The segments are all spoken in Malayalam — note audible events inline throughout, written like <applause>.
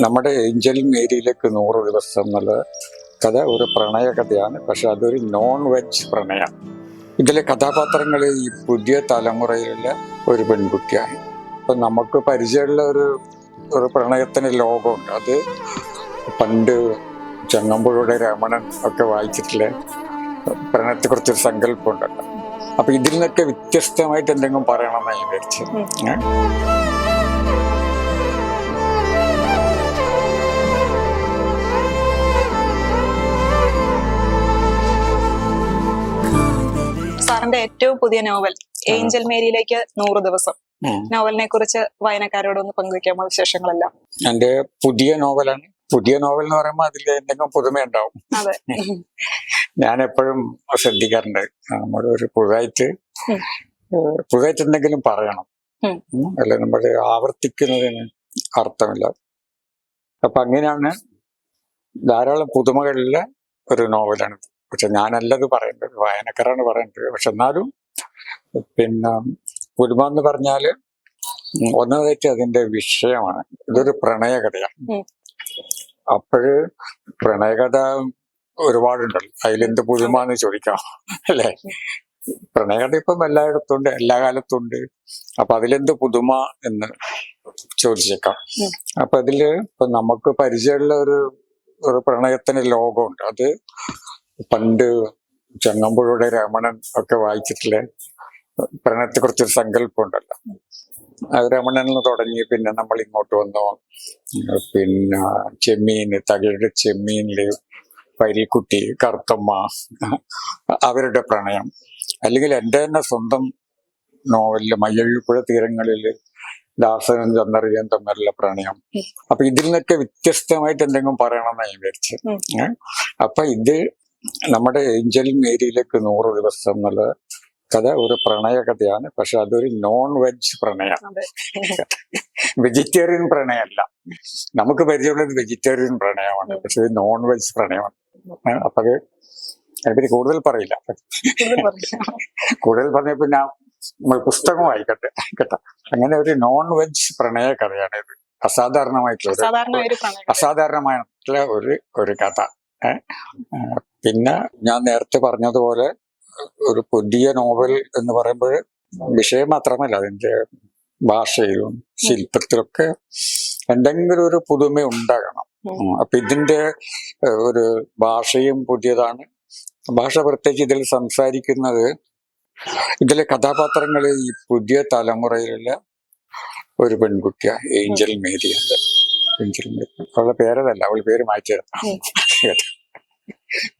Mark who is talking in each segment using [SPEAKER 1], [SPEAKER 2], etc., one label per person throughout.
[SPEAKER 1] നമ്മുടെ ഏഞ്ചൽ മേരിയിലേക്ക് നൂറ് ദിവസം എന്നുള്ള കഥ ഒരു പ്രണയ കഥയാണ്. പക്ഷെ അതൊരു നോൺ വെജ് പ്രണയം. ഇതിലെ കഥാപാത്രങ്ങൾ ഈ പുതിയ തലമുറയിലുള്ള ഒരു പെൺകുട്ടിയാണ്. ഇപ്പൊ നമുക്ക് പരിചയമുള്ള ഒരു ഒരു പ്രണയത്തിന് ലോകമുണ്ട്. അത് പണ്ട് ചങ്ങമ്പുഴയുടെ രമണൻ ഒക്കെ വായിച്ചിട്ടുള്ള പ്രണയത്തെ കുറിച്ചൊരു സങ്കല്പം ഉണ്ടല്ലോ അപ്പൊ ഇതിൽ നിന്നൊക്കെ വ്യത്യസ്തമായിട്ട് എന്തെങ്കിലും പറയണമെന്ന് ഞാൻ വിചാരിച്ചു
[SPEAKER 2] ഏറ്റവും പുതിയ നോവൽ ഏഞ്ചൽ മേരിയിലേക്ക് നൂറ് ദിവസം. നോവലിനെ കുറിച്ച് വായനക്കാരോട് ഒന്ന് പങ്കുവെക്കാമോ വിശേഷങ്ങളെല്ലാം?
[SPEAKER 1] എന്റെ പുതിയ നോവലാണ്. പുതിയ നോവൽ എന്ന് പറയുമ്പോൾ അതിൽ എന്തെങ്കിലും പുതുമ
[SPEAKER 2] ഉണ്ടാവും
[SPEAKER 1] ഞാൻ എപ്പോഴും ശ്രദ്ധിക്കാറുണ്ട്. നമ്മൾ ഒരു പുതുതായിട്ട്. പുതുതായിട്ട് എന്തെങ്കിലും പറയണം. അല്ല നമ്മൾ ആവർത്തിക്കുന്നതിന് അർത്ഥമില്ല. അപ്പൊ അങ്ങനെയാണ് ധാരാളം പുതുമകളിലെ ഒരു നോവലാണ് പക്ഷെ ഞാനല്ലത് പറയേണ്ടത് വായനക്കാരാണ് പറയേണ്ടത്. പക്ഷെ എന്നാലും പിന്നെ പുലിമ എന്ന് പറഞ്ഞാൽ ഉം ഒന്നാമതായിട്ട് അതിന്റെ വിഷയമാണ്. ഇതൊരു പ്രണയകഥയാണ്. അപ്പോഴ് പ്രണയകഥ ഒരുപാടുണ്ടല്ലോ. അതിലെന്ത് പുതുമ എന്ന് ചോദിക്കാം. അല്ലേ? പ്രണയകഥ ഇപ്പം എല്ലായിടത്തും ഉണ്ട് എല്ലാ കാലത്തും ഉണ്ട് അപ്പൊ അതിലെന്ത് പുതുമ എന്ന് ചോദിച്ചേക്കാം. അപ്പൊ അതിൽ ഇപ്പൊ നമുക്ക് പരിചയമുള്ള ഒരു ഒരു പ്രണയത്തിന് ലോകമുണ്ട്. അത് പണ്ട് ചങ്ങമ്പുഴയുടെ രമണൻ ഒക്കെ വായിച്ചിട്ടില്ലേ പ്രണയത്തെ കുറിച്ചൊരു സങ്കല്പം ഉണ്ടല്ലോ അത് രമണനിൽ തുടങ്ങി പിന്നെ നമ്മൾ ഇങ്ങോട്ട് വന്നു. പിന്നെ ചെമ്മീൻ തകഴിയുടെ ചെമ്മീനിൽ പരീക്കുട്ടി കറുത്തമ്മ അവരുടെ പ്രണയം. അല്ലെങ്കിൽ എന്റെ തന്നെ സ്വന്തം നോവലിൽ മയ്യഴിപ്പുഴ തീരങ്ങളിൽ ദാസനും ചന്ദ്രയും തമ്മിലുള്ള പ്രണയം. അപ്പൊ ഇതിൽ നിന്നൊക്കെ വ്യത്യസ്തമായിട്ട് എന്തെങ്കിലും പറയണമെന്നാണ് ഞാൻ വിചാരിച്ചത്. അപ്പൊ ഇത് നമ്മുടെ ഏഞ്ചൽ മേരിയിലേക്ക് നൂറ് ദിവസം എന്നുള്ള കഥ ഒരു പ്രണയ കഥയാണ്. പക്ഷെ അതൊരു നോൺ വെജ് പ്രണയം വെജിറ്റേറിയൻ പ്രണയമല്ല. നമുക്ക് പരിചയമുള്ളത് വെജിറ്റേറിയൻ പ്രണയമാണ്. പക്ഷെ ഇത് നോൺ വെജ് പ്രണയമാണ്? അപ്പൊ അത് അതിനെപ്പറ്റി കൂടുതൽ പറയില്ല.
[SPEAKER 2] കൂടുതൽ
[SPEAKER 1] പറഞ്ഞ പിന്നെ നമ്മൾ പുസ്തകം വായിക്കട്ടെ. കേട്ടോ? അങ്ങനെ ഒരു നോൺ വെജ് പ്രണയ കഥയാണ് ഇത്. അസാധാരണമായിട്ടുള്ള അസാധാരണമായിട്ടുള്ള ഒരു ഒരു കഥ. പിന്നെ ഞാൻ നേരത്തെ പറഞ്ഞതുപോലെ ഒരു പുതിയ നോവൽ എന്ന് പറയുമ്പോൾ വിഷയം മാത്രമല്ല അതിന്റെ ഭാഷയിലും ശില്പത്തിലൊക്കെ എന്തെങ്കിലും ഒരു പുതുമ ഉണ്ടാകണം. അപ്പൊ ഇതിന്റെ ഒരു ഭാഷയും പുതിയതാണ്. ഭാഷ പ്രത്യേകിച്ച് ഇതിൽ സംസാരിക്കുന്നത് ഇതിലെ കഥാപാത്രങ്ങൾ ഈ പുതിയ തലമുറയിലുള്ള ഒരു പെൺകുട്ടിയാണ് ഏഞ്ചൽ മേരി ഉണ്ട് ഏഞ്ചൽ മേരി. അവളുടെ പേരതല്ല അവൾ പേര് മാറ്റിയെടുത്ത
[SPEAKER 2] ഉം. <laughs>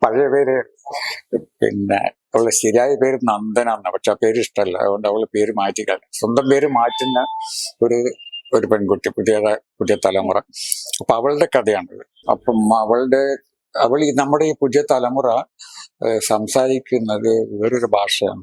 [SPEAKER 1] പഴയ പേര്. പിന്നെ അവളുടെ ശരിയായ പേര് നന്ദന എന്നാ പക്ഷെ ആ പേര് ഇഷ്ടമല്ല. അതുകൊണ്ട് അവൾ പേര് മാറ്റിക്കളഞ്ഞു സ്വന്തം പേര് മാറ്റുന്ന ഒരു ഒരു പെൺകുട്ടി പുതിയ പുതിയ തലമുറ. അപ്പൊ അവളുടെ കഥയാണിത്. അപ്പം അവളുടെ അവൾ നമ്മുടെ ഈ പുതിയ തലമുറ സംസാരിക്കുന്നത് വേറൊരു ഭാഷയാണ്.